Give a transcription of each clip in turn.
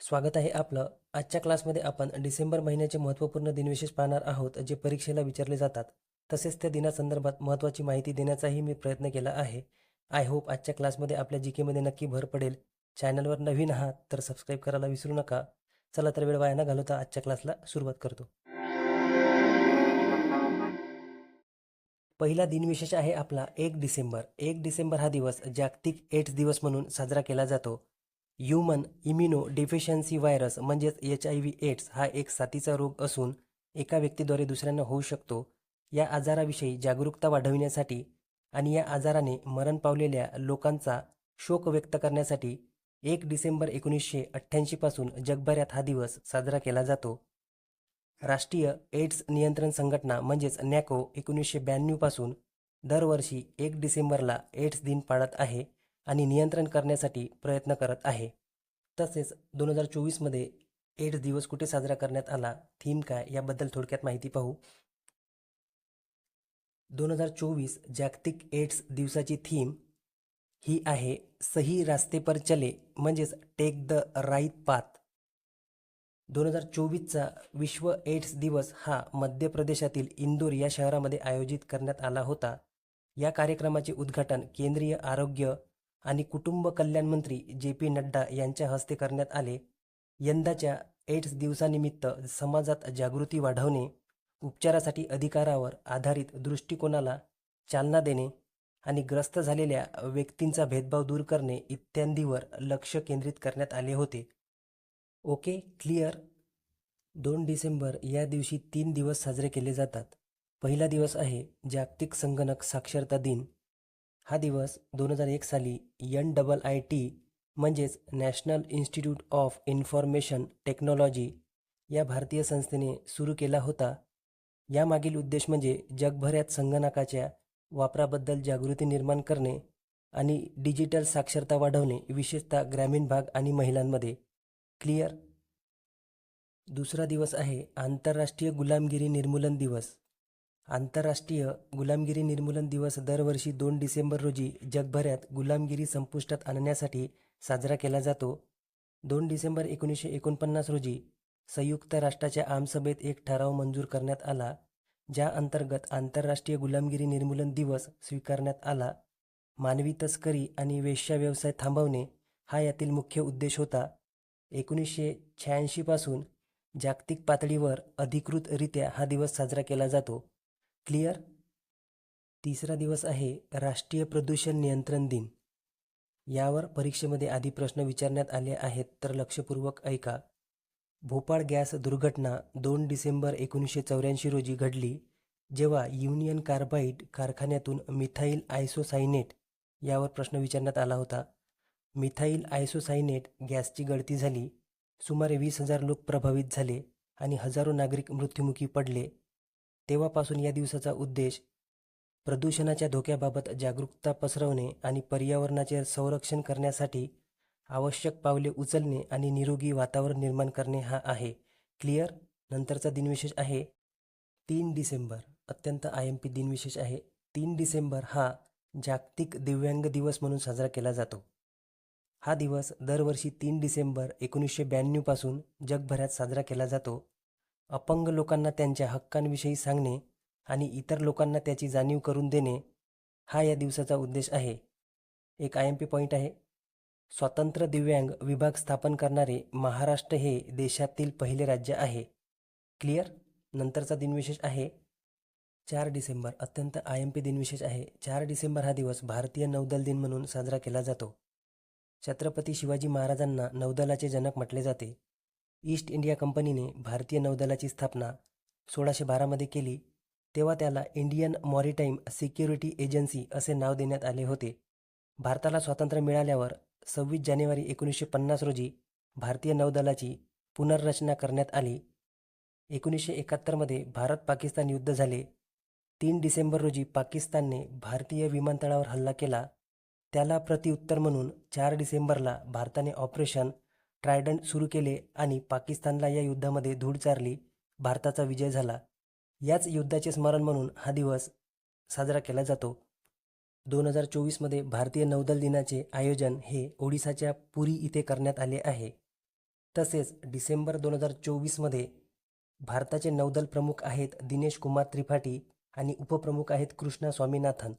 स्वागत आहे आपलं. आजच्या क्लासमध्ये आपण डिसेंबर महिन्याचे महत्त्वपूर्ण दिनविशेष पाहणार आहोत जे परीक्षेला विचारले जातात. तसेच त्या दिनासंदर्भात महत्त्वाची माहिती देण्याचाही मी प्रयत्न केला आहे. आय होप आजच्या क्लासमध्ये आपल्या जी केमध्ये नक्की भर पडेल. चॅनलवर नवीन आहात तर सबस्क्राईब करायला विसरू नका. चला तर वेळ वाया न घालवता आजच्या क्लासला सुरुवात करतो. पहिला दिनविशेष आहे आपला एक डिसेंबर. एक डिसेंबर हा दिवस जागतिक एड्स दिवस म्हणून साजरा केला जातो. ह्युमन इम्युनो डेफिशियन्सी व्हायरस म्हणजेच एच आय व्ही एड्स हा एक साथीचा रोग असून एका व्यक्तीद्वारे दुसऱ्यांना होऊ शकतो. या आजाराविषयी जागरूकता वाढविण्यासाठी आणि या आजाराने मरण पावलेल्या लोकांचा शोक व्यक्त करण्यासाठी एक डिसेंबर एकोणीसशे अठ्ठ्याऐंशीपासून जगभरात हा दिवस साजरा केला जातो. राष्ट्रीय एड्स नियंत्रण संघटना म्हणजेच नॅको एकोणीसशे ब्याण्णवपासून दरवर्षी एक डिसेंबरला एड्स दिन पाळत आहे. आणि नियंत्रण करण्यासाठी प्रयत्न करत आहे. तसेच दोन हजार चोवीसमध्ये एड्स दिवस कुठे साजरा करण्यात आला? थीम काय? याबद्दल थोडक्यात माहिती पाहू. दोन हजार चोवीस जागतिक एड्स दिवसाची थीम ही आहे सही रास्ते पर चले म्हणजेच टेक द राईट पाथ दोन हजार चोवीसचा विश्व एड्स दिवस हा मध्य प्रदेशातील इंदोर या शहरामध्ये आयोजित करण्यात आला होता. या कार्यक्रमाचे उद्घाटन केंद्रीय आरोग्य आणि कुटुंब कल्याण मंत्री जे पी नड्डा यांच्या हस्ते करण्यात आले. यंदाच्या एड्स दिवसानिमित्त समाजात जागृती वाढवणे उपचारासाठी अधिकारावर आधारित दृष्टिकोनाला चालना देणे आणि ग्रस्त झालेल्या व्यक्तींचा भेदभाव दूर करणे इत्यादींवर लक्ष केंद्रित करण्यात आले होते. Okay clear? दोन डिसेंबर या दिवशी तीन दिवस साजरे केले जातात. पहिला दिवस आहे जागतिक संगणक साक्षरता दिन. हा दिवस दोन हजार एक साली एन डबल आय टी म्हणजेच national institute of information technology या भारतीय संस्थेने सुरू केला होता. यामागील उद्देश म्हणजे जगभरात संगणकाच्या वापराबद्दल जागृती निर्माण करणे आणि डिजिटल साक्षरता वाढवणे विशेषतः ग्रामीण भाग आणि महिलांमध्ये. क्लिअर? दुसरा दिवस आहे आंतरराष्ट्रीय गुलामगिरी निर्मूलन दिवस. आंतरराष्ट्रीय गुलामगिरी निर्मूलन दिवस दरवर्षी दोन डिसेंबर रोजी जगभरात गुलामगिरी संपुष्टात आणण्यासाठी साजरा केला जातो. दोन डिसेंबर एकोणीसशे एकोणपन्नास रोजी संयुक्त राष्ट्राच्या आमसभेत एक ठराव मंजूर करण्यात आला ज्या अंतर्गत आंतरराष्ट्रीय गुलामगिरी निर्मूलन दिवस स्वीकारण्यात आला. मानवी तस्करी आणि वेश्या व्यवसाय थांबवणे हा यातील मुख्य उद्देश होता. एकोणीसशे शहाऐंशीपासून जागतिक पातळीवर अधिकृतरित्या हा दिवस साजरा केला जातो. क्लिअर? तिसरा दिवस आहे राष्ट्रीय प्रदूषण नियंत्रण दिन. यावर परीक्षेमध्ये आधी प्रश्न विचारण्यात आले आहेत तर लक्षपूर्वक ऐका. भोपाळ गॅस दुर्घटना दोन डिसेंबर एकोणीसशे चौऱ्याऐंशी रोजी घडली जेव्हा युनियन कार्बाईड कारखान्यातून मिथाईल आयसोसायनेट यावर प्रश्न विचारण्यात आला होता. मिथाईल आयसोसायनेट गॅसची गळती झाली सुमारे वीस हजार लोक प्रभावित झाले आणि हजारो नागरिक मृत्युमुखी पडले. तेव्हापासून या दिवसाचा उद्देश प्रदूषणाच्या धोक्याबाबत जागरूकता पसरवणे आणि पर्यावरणाचे संरक्षण करण्यासाठी आवश्यक पावले उचलणे आणि निरोगी वातावरण निर्माण करणे हा आहे. क्लिअर? नंतरचा दिनविशेष आहे तीन डिसेंबर. अत्यंत आय एम पी दिनविशेष आहे. तीन डिसेंबर हा जागतिक दिव्यांग दिवस म्हणून साजरा केला जातो. हा दिवस दरवर्षी तीन डिसेंबर एकोणीसशे ब्याण्णवपासून जगभरात साजरा केला जातो. अपंग लोकांना त्यांच्या हक्कांविषयी सांगणे आणि इतर लोकांना त्याची जाणीव करून देणे हा या दिवसाचा उद्देश आहे. एक आय एम पी पॉईंट आहे. स्वतंत्र दिव्यांग विभाग स्थापन करणारे महाराष्ट्र हे देशातील पहिले राज्य आहे. क्लिअर? नंतरचा दिनविशेष आहे. चार डिसेंबर अत्यंत आय एम पी दिनविशेष आहे. चार डिसेंबर हा दिवस भारतीय नौदल दिन म्हणून साजरा केला जातो. छत्रपती शिवाजी महाराजांना नौदलाचे जनक म्हटले जाते. ईस्ट इंडिया कंपनीने भारतीय नौदलाची स्थापना सोळाशे बारामध्ये केली तेव्हा त्याला इंडियन मॉरिटाईम सिक्युरिटी एजन्सी असे नाव देण्यात आले होते. भारताला स्वातंत्र्य मिळाल्यावर सव्वीस जानेवारी एकोणीसशे पन्नास रोजी भारतीय नौदलाची पुनर्रचना करण्यात आली. एकोणीसशे एकाहत्तरमध्ये भारत पाकिस्तान युद्ध झाले. तीन डिसेंबर रोजी पाकिस्तानने भारतीय विमानतळावर हल्ला केला. त्याला प्रत्युत्तर म्हणून चार डिसेंबरला भारताने ऑपरेशन ट्रायडंट सुरू केले आणि पाकिस्तानला या युद्धामध्ये धूळ चारली भारताचा विजय झाला. याच युद्धाचे स्मरण म्हणून हा दिवस साजरा केला जातो. दोन हजार चोवीसमध्ये भारतीय नौदल दिनाचे आयोजन हे ओडिसाच्या पुरी इथे करण्यात आले आहे. तसेच डिसेंबर दोन हजार चोवीसमध्ये भारताचे नौदल प्रमुख आहेत दिनेश कुमार त्रिपाठी आणि उपप्रमुख आहेत कृष्णा स्वामीनाथन.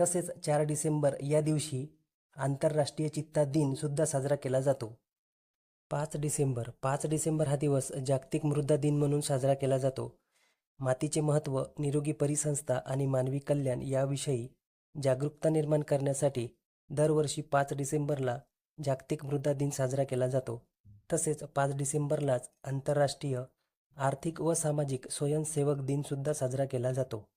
तसेच चार डिसेंबर या दिवशी आंतरराष्ट्रीय चित्ता दिन सुद्धा साजरा केला जातो. पाच डिसेंबर पाच डिसेंबर हा दिवस जागतिक मृदा दिन म्हणून साजरा केला जातो. मातीचे महत्त्व निरोगी परिसंस्था आणि मानवी कल्याण याविषयी जागरूकता निर्माण करण्यासाठी दरवर्षी पाच डिसेंबरला जागतिक मृदा दिन साजरा केला जातो. तसेच पाच डिसेंबरलाच आंतरराष्ट्रीय आर्थिक व सामाजिक स्वयंसेवक दिनसुद्धा साजरा केला जातो.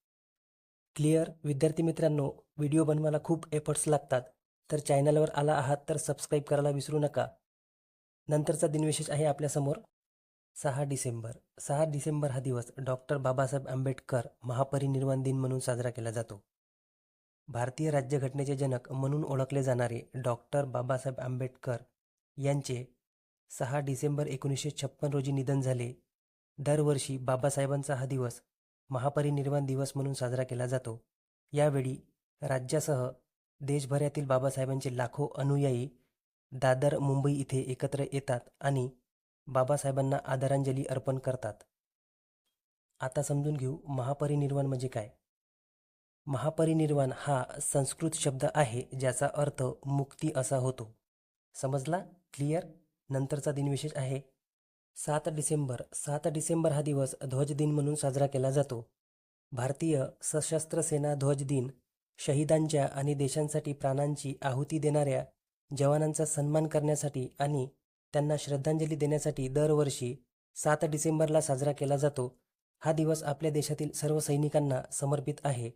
क्लिअर? विद्यार्थी मित्रांनो व्हिडिओ बनवायला खूप एफर्ट्स लागतात. तर चॅनलवर आला आहात तर सबस्क्राईब करायला विसरू नका. नंतरचा दिनविशेष आहे आपल्यासमोर. सहा डिसेंबर. सहा डिसेंबर हा दिवस डॉक्टर बाबासाहेब आंबेडकर महापरिनिर्वाण दिन म्हणून साजरा केला जातो. भारतीय राज्यघटनेचे जनक म्हणून ओळखले जाणारे डॉक्टर बाबासाहेब आंबेडकर यांचे सहा डिसेंबर एकोणीसशे छप्पन रोजी निधन झाले. दरवर्षी बाबासाहेबांचा हा दिवस महापरिनिर्वाण दिवस म्हणून साजरा केला जातो. यावेळी राज्यासह देशभरातील बाबासाहेबांचे लाखो अनुयायी दादर मुंबई इथे एकत्र येतात आणि बाबासाहेबांना आदरांजली अर्पण करतात. आता समजून घेऊ महापरिनिर्वाण म्हणजे काय? महापरिनिर्वाण हा संस्कृत शब्द आहे ज्याचा अर्थ मुक्ती असा होतो. समजला? क्लिअर? नंतरचा दिनविशेष आहे. सात डिसेंबर सात डिसेंबर हा दिवस ध्वज दिन म्हणून साजरा केला जातो. भारतीय सशस्त्र सेना ध्वज दिन शहीदांच्या आणि देशांसाठी प्राणांची आहुती देणाऱ्या जवानांचा सन्मान करण्यासाठी आणि त्यांना श्रद्धांजली देण्यासाठी दरवर्षी सात डिसेंबरला साजरा केला जातो. हा दिवस आपल्या देशातील सर्व सैनिकांना समर्पित आहे.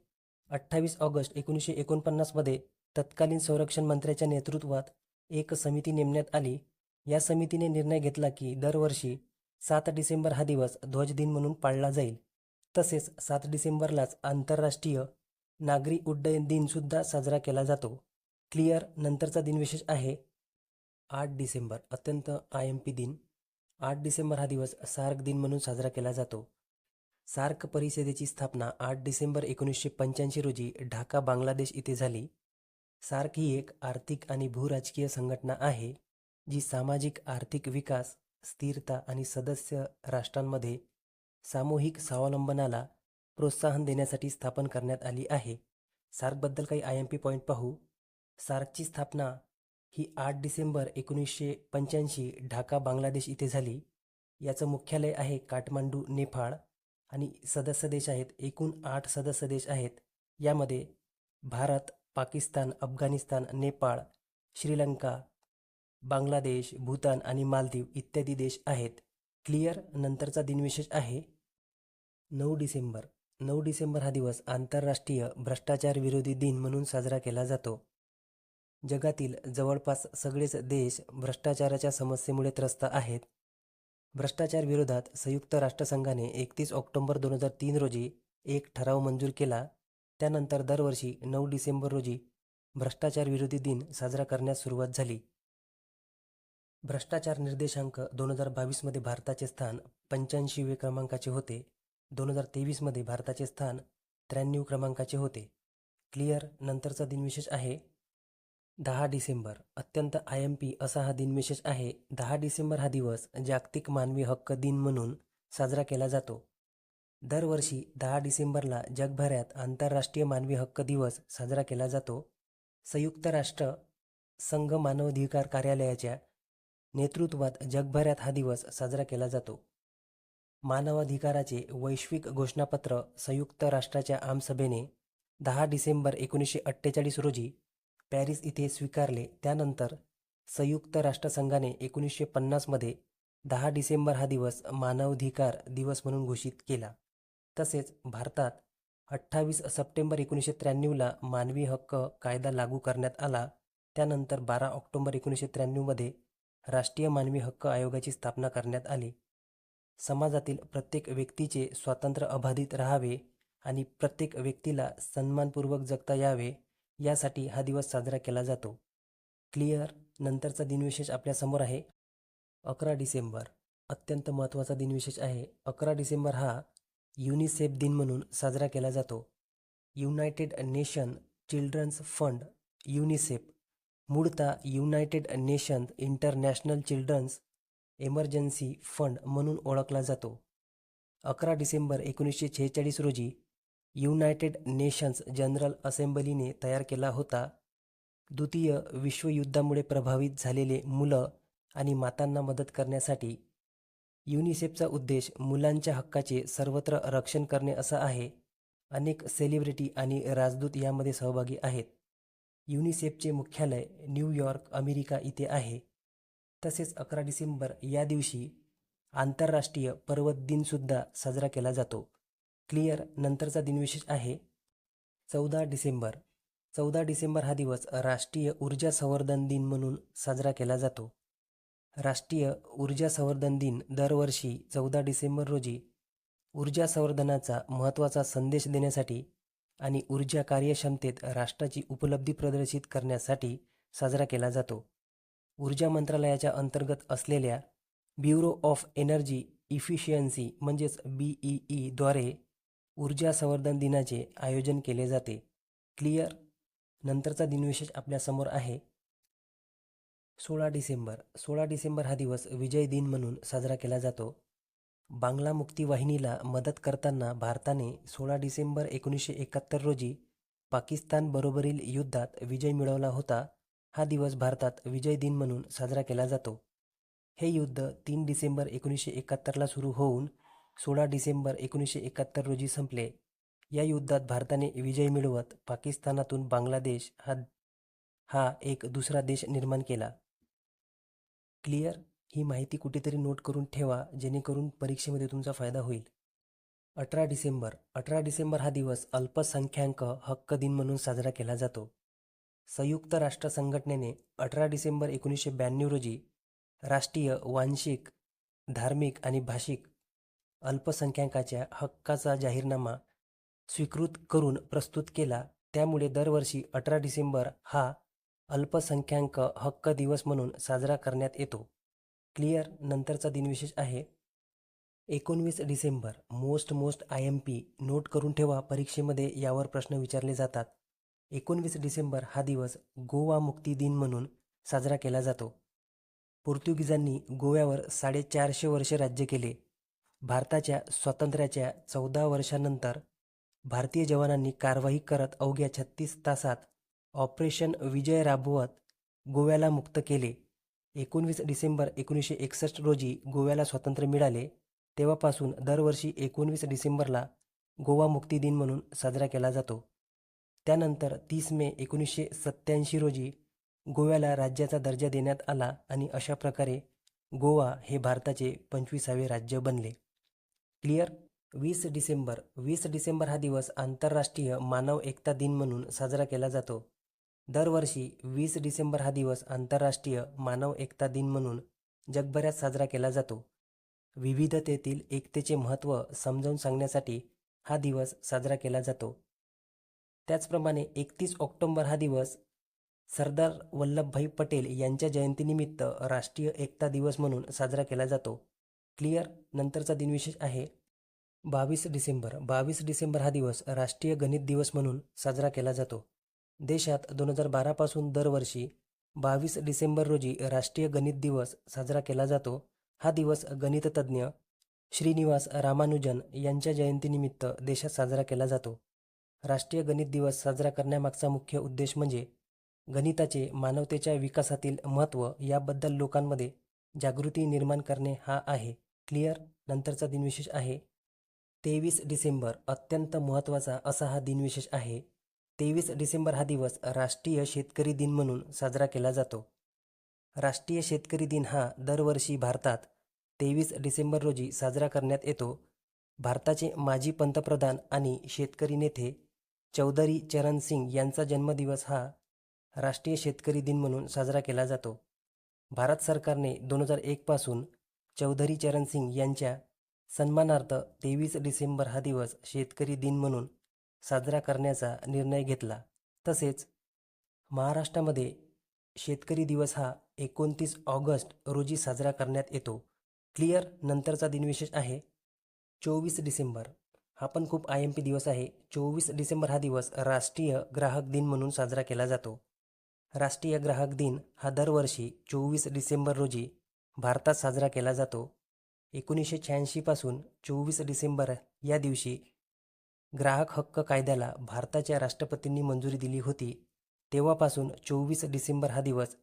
अठ्ठावीस ऑगस्ट एकोणीसशे एकोणपन्नासमध्ये तत्कालीन संरक्षण मंत्र्याच्या नेतृत्वात एक समिती नेमण्यात आली. या समितीने निर्णय घेतला की दरवर्षी सात डिसेंबर हा दिवस ध्वज दिन म्हणून पाळला जाईल. तसेच सात डिसेंबरलाच आंतरराष्ट्रीय नागरी उड्डयन दिनसुद्धा साजरा केला जातो. क्लिअर नंतरचा दिनविशेष आहे आठ डिसेंबर अत्यंत आय एम पी दिन. आठ डिसेंबर हा दिवस सार्क दिन म्हणून साजरा केला जातो. सार्क परिषदेची स्थापना आठ डिसेंबर एकोणीसशे पंच्याऐंशी रोजी ढाका बांगलादेश इथे झाली. सार्क ही एक आर्थिक आणि भूराजकीय संघटना आहे जी सामाजिक आर्थिक विकास स्थिरता आणि सदस्य राष्ट्रांमध्ये सामूहिक स्वावलंबनाला प्रोत्साहन देण्यासाठी स्थापन करण्यात आली आहे. सार्कबद्दल काही आय एम पी पॉईंट पाहू. सार्कची स्थापना ही आठ डिसेंबर एकोणीसशे पंच्याऐंशी ढाका बांगलादेश इथे झाली. याचं मुख्यालय आहे काठमांडू नेपाळ आणि सदस्य देश आहेत एकूण आठ सदस्य देश आहेत. यामध्ये भारत पाकिस्तान अफगाणिस्तान नेपाळ श्रीलंका बांगलादेश भूतान आणि मालदीव इत्यादी देश आहेत. क्लिअर नंतरचा दिनविशेष आहे नऊ डिसेंबर. नऊ डिसेंबर हा दिवस आंतरराष्ट्रीय भ्रष्टाचार विरोधी दिन म्हणून साजरा केला जातो. जगातील जवळपास सगळेच देश भ्रष्टाचाराच्या समस्येमुळे त्रस्त आहेत. भ्रष्टाचार विरोधात संयुक्त राष्ट्रसंघाने एकतीस ऑक्टोबर दोन हजार तीन रोजी एक ठराव मंजूर केला. त्यानंतर दरवर्षी नऊ डिसेंबर रोजी भ्रष्टाचार विरोधी दिन साजरा करण्यास सुरुवात झाली. भ्रष्टाचार निर्देशांक दोन हजार बावीसमध्ये भारताचे स्थान पंच्याऐंशीवे क्रमांकाचे होते. दोन हजार तेवीसमध्ये भारताचे स्थान त्र्याण्णव क्रमांकाचे होते. क्लिअर नंतरचा दिनविशेष आहे. दहा डिसेंबर अत्यंत आय एम पी असा हा दिनविशेष आहे. दहा डिसेंबर हा दिवस जागतिक मानवी हक्क दिन म्हणून साजरा केला जातो. दरवर्षी दहा डिसेंबरला जगभरात आंतरराष्ट्रीय मानवी हक्क दिवस साजरा केला जातो. संयुक्त राष्ट्र संघ मानवाधिकार कार्यालयाच्या नेतृत्वात जगभरात हा दिवस साजरा केला जातो. मानवाधिकाराचे वैश्विक घोषणापत्र संयुक्त राष्ट्राच्या आमसभेने दहा डिसेंबर एकोणीसशे अठ्ठेचाळीस रोजी पॅरिस इथे स्वीकारले. त्यानंतर संयुक्त राष्ट्रसंघाने एकोणीसशे पन्नासमध्ये दहा डिसेंबर हा दिवस मानवाधिकार दिवस म्हणून घोषित केला. तसेच भारतात अठ्ठावीस सप्टेंबर एकोणीसशे त्र्याण्णवला मानवी हक्क कायदा लागू करण्यात आला. त्यानंतर बारा ऑक्टोबर एकोणीसशे त्र्याण्णवमध्ये राष्ट्रीय मानवी हक्क आयोगाची स्थापना करण्यात आली. समाजातील प्रत्येक व्यक्तीचे स्वातंत्र्य अबाधित राहावे आणि प्रत्येक व्यक्तीला सन्मानपूर्वक जगता यावे. यासाठी हा दिवस साजरा केला जातो. क्लिअर नंतरचा दिनविशेष आपल्यासमोर आहे. अकरा डिसेंबर. अत्यंत महत्त्वाचा दिनविशेष आहे. अकरा डिसेंबर हा युनिसेफ दिन म्हणून साजरा केला जातो. United Nation Children's Fund UNICEF. मूळतः United Nations International Children's Emergency Fund म्हणून ओळखला जातो. अकरा डिसेंबर एकोणीसशे शेहेचाळीस रोजी युनायटेड नेशन्स जनरल असेंब्लीने तयार केला होता. द्वितीय विश्वयुद्धामुळे प्रभावित झालेले मुलं आणि मातांना मदत करण्यासाठी. युनिसेफचा उद्देश मुलांच्या हक्काचे सर्वत्र रक्षण करणे असा आहे. अनेक सेलिब्रिटी आणि राजदूत यामध्ये सहभागी आहेत. युनिसेफचे मुख्यालय न्यूयॉर्क अमेरिका इथे आहे. तसेच अकरा डिसेंबर या दिवशी आंतरराष्ट्रीय पर्वत दिनसुद्धा साजरा केला जातो. क्लिअर नंतरचा दिनविशेष आहे चौदा डिसेंबर. चौदा डिसेंबर हा दिवस राष्ट्रीय ऊर्जा संवर्धन दिन म्हणून साजरा केला जातो. राष्ट्रीय ऊर्जा संवर्धन दिन दरवर्षी चौदा डिसेंबर रोजी ऊर्जा संवर्धनाचा महत्त्वाचा संदेश देण्यासाठी आणि ऊर्जा कार्यक्षमतेत राष्ट्राची उपलब्धी प्रदर्शित करण्यासाठी साजरा केला जातो. ऊर्जा मंत्रालयाच्या अंतर्गत असलेल्या ब्युरो ऑफ एनर्जी इफिशियन्सी म्हणजेच बी ई ईद्वारे ऊर्जा संवर्धन दिनाचे आयोजन केले जाते. क्लिअर नंतरचा दिनविशेष आपल्यासमोर आहे. सोळा डिसेंबर. सोळा डिसेंबर हा दिवस विजय दिन म्हणून साजरा केला जातो. बांगला मुक्ती वाहिनीला मदत करताना भारताने सोळा डिसेंबर एकोणीसशे एकाहत्तर रोजी पाकिस्तानबरोबरील युद्धात विजय मिळवला होता. हा दिवस भारतात विजय दिन म्हणून साजरा केला जातो. हे युद्ध तीन डिसेंबर एकोणीसशे एकाहत्तरला सुरू होऊन सोळा डिसेंबर एकोणीसशे एकाहत्तर रोजी संपले. या युद्धात भारताने विजय मिळवत पाकिस्तानातून बांगलादेश हा हा एक दुसरा देश निर्माण केला. क्लिअर? ही माहिती कुठेतरी नोट करून ठेवा जेणेकरून परीक्षेमध्ये तुमचा फायदा होईल. अठरा डिसेंबर. अठरा डिसेंबर हा दिवस अल्पसंख्याक हक्क दिन म्हणून साजरा केला जातो. संयुक्त राष्ट्र संघटनेने अठरा डिसेंबर एकोणीसशे ब्याण्णव रोजी राष्ट्रीय वांशिक धार्मिक आणि भाषिक अल्पसंख्याकाच्या हक्काचा जाहीरनामा स्वीकृत करून प्रस्तुत केला. त्यामुळे दरवर्षी अठरा डिसेंबर हा अल्पसंख्याक हक्क दिवस म्हणून साजरा करण्यात येतो. क्लिअर? नंतरचा दिनविशेष आहे. एकोणवीस December. Most most I M P. Note करून ठेवा. परीक्षेमध्ये यावर प्रश्न विचारले जातात. एकोणवीस डिसेंबर हा दिवस गोवा मुक्ती दिन म्हणून साजरा केला जातो. पोर्तुगीजांनी गोव्यावर साडेचारशे वर्षे राज्य केले. भारताच्या स्वातंत्र्याच्या चौदा वर्षानंतर भारतीय जवानांनी कारवाई करत अवघ्या छत्तीस तासात ऑपरेशन विजय राबवत गोव्याला मुक्त केले. एकोणवीस डिसेंबर एकोणीसशे एकसष्ट रोजी गोव्याला स्वातंत्र्य मिळाले. तेव्हापासून दरवर्षी एकोणवीस डिसेंबरला गोवा मुक्ती दिन म्हणून साजरा केला जातो. त्यानंतर तीस मे एकोणीसशे सत्त्याऐंशी रोजी गोव्याला राज्याचा दर्जा देण्यात आला आणि अशा प्रकारे गोवा हे भारताचे पंचवीसावे राज्य बनले. क्लिअर? वीस डिसेंबर. वीस डिसेंबर हा दिवस आंतरराष्ट्रीय मानव एकता दिन म्हणून साजरा केला जातो. दरवर्षी वीस डिसेंबर हा दिवस आंतरराष्ट्रीय मानव एकता दिन म्हणून जगभरात साजरा केला जातो. विविधतेतील एकतेचे महत्त्व समजावून सांगण्यासाठी हा दिवस साजरा केला जातो. त्याचप्रमाणे एकतीस ऑक्टोंबर हा दिवस सरदार वल्लभभाई पटेल यांच्या जयंतीनिमित्त राष्ट्रीय एकता दिवस म्हणून साजरा केला जातो. क्लिअर नंतरचा दिनविशेष आहे बावीस डिसेंबर. बावीस डिसेंबर हा दिवस राष्ट्रीय गणित दिवस म्हणून साजरा केला जातो. देशात दोन हजार बारापासून दरवर्षी बावीस डिसेंबर रोजी राष्ट्रीय गणित दिवस साजरा केला जातो. हा दिवस गणिततज्ज्ञ श्रीनिवास रामानुजन यांच्या जयंतीनिमित्त देशात साजरा केला जातो. राष्ट्रीय गणित दिवस साजरा करण्यामागचा मुख्य उद्देश म्हणजे गणिताचे मानवतेच्या विकासातील महत्त्व याबद्दल लोकांमध्ये जागृती निर्माण करणे हा आहे. क्लिअर नंतरचा दिनविशेष आहे. तेवीस डिसेंबर अत्यंत महत्त्वाचा असा हा दिनविशेष आहे. तेवीस डिसेंबर हा दिवस राष्ट्रीय शेतकरी दिन म्हणून साजरा केला जातो. राष्ट्रीय शेतकरी दिन हा दरवर्षी भारतात तेवीस डिसेंबर रोजी साजरा करण्यात येतो. भारताचे माजी पंतप्रधान आणि शेतकरी नेते चौधरी चरण सिंग यांचा जन्मदिवस हा राष्ट्रीय शेतकरी दिन म्हणून साजरा केला जातो. भारत सरकारने दोन हजार एकपासून चौधरी चरण सिंग यांच्या सन्मानार्थ तेवीस डिसेंबर हा दिवस शेतकरी दिन म्हणून साजरा करण्याचा निर्णय घेतला. तसेच महाराष्ट्रामध्ये शेतकरी दिवस हा एकोणतीस ऑगस्ट रोजी साजरा करण्यात येतो. क्लिअर नंतरचा दिनविशेष आहे. चोवीस डिसेंबर. हा पण खूप आय एम पी दिवस आहे. चोवीस डिसेंबर हा दिवस राष्ट्रीय ग्राहक दिन म्हणून साजरा केला जातो. राष्ट्रीय ग्राहक दिन हा दरवर्षी चोवीस डिसेंबर रोजी भारतात साजरा केला जातो. एकोणीसशे शहाऐंशीपासून चोवीस डिसेंबर या दिवशी ग्राहक हक्क कायद्याला भारताच्या राष्ट्रपतींनी मंजुरी दिली होती. तेव्हापासून चोवीस डिसेंबर हा दिवस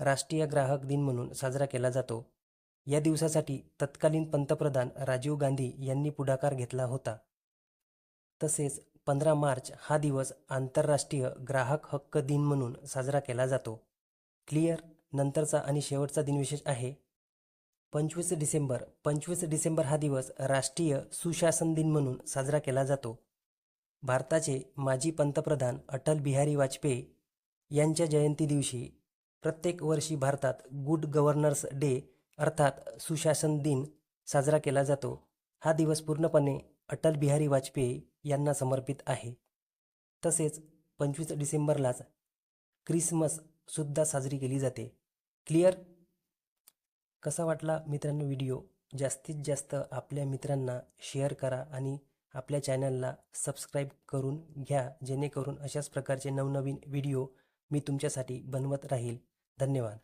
राष्ट्रीय ग्राहक दिन म्हणून साजरा केला जातो. या दिवसासाठी तत्कालीन पंतप्रधान राजीव गांधी यांनी पुढाकार घेतला होता. तसेच पंधरा मार्च हा दिवस आंतरराष्ट्रीय ग्राहक हक्क दिन म्हणून साजरा केला जातो. क्लिअर? नंतरचा आणि शेवटचा दिनविशेष आहे. पंचवीस डिसेंबर पंचवीस डिसेंबर हा दिवस राष्ट्रीय सुशासन दिन म्हणून साजरा केला जातो. भारताचे माजी पंतप्रधान अटल बिहारी वाजपेयी यांच्या जयंती दिवशी प्रत्येक वर्षी भारतात गुड गव्हर्नर्स डे अर्थात सुशासन दिन साजरा केला जातो. हा दिवस पूर्णपणे अटल बिहारी वाजपेयी यांना समर्पित आहे. तसेच पंचवीस डिसेंबरलाच क्रिसमससुद्धा साजरी केली जाते. क्लिअर? कसा वाटला मित्रांनो व्हिडिओ? जास्तीत जास्त आपल्या मित्रांना शेअर करा आणि आपल्या चॅनलला सबस्क्राईब करून घ्या जेणेकरून अशाच प्रकारचे नवनवीन व्हिडिओ मी तुमच्यासाठी बनवत राहील. धन्यवाद.